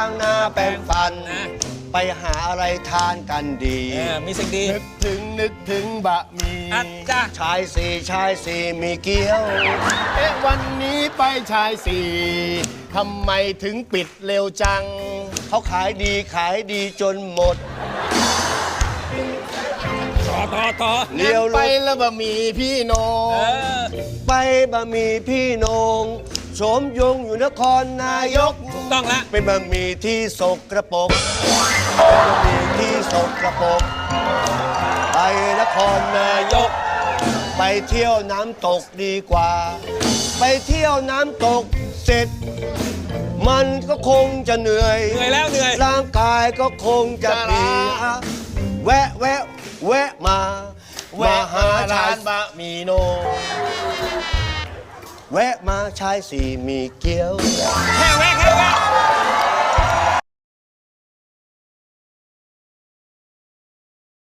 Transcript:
ล้างหน้าแปรงฟัน นะ ไปหาอะไรทานกันดี เออมีสิ่งดี นึกถึงนึกถึงบะหมี่อัดจ้าชายสี่ชายสี่มีเกี๊ยว เอ๊ะวันนี้ไปชายสี่ทำไมถึงปิดเร็วจัง เขาขายดีขายดีจนหมด ต่อต่อต่อเลี้ยวไปรถแล้วบะหมี่พี่โหนเองอไปบะหมี่พี่โหนง โฉมยงอยู่นครนายก ถูกต้องละ เป็นบะหมี่ที่สกระปรกเป็นบะหมี่ที่สกระปรกไปนครนายก ไปเที่ยวน้ำตกดีกว่า ไปเที่ยวน้ำตกเสร็จ มันก็คงจะเหนื่อย เหนื่อยแล้วเหนื่อย ร่างกายก็คงจะเพลียแวะแวะแวะมา แวะหามาชาร้ายนบะหมี่โหน แวะมาชายสี่มีเกี๊ยว แค่แวะแค่แ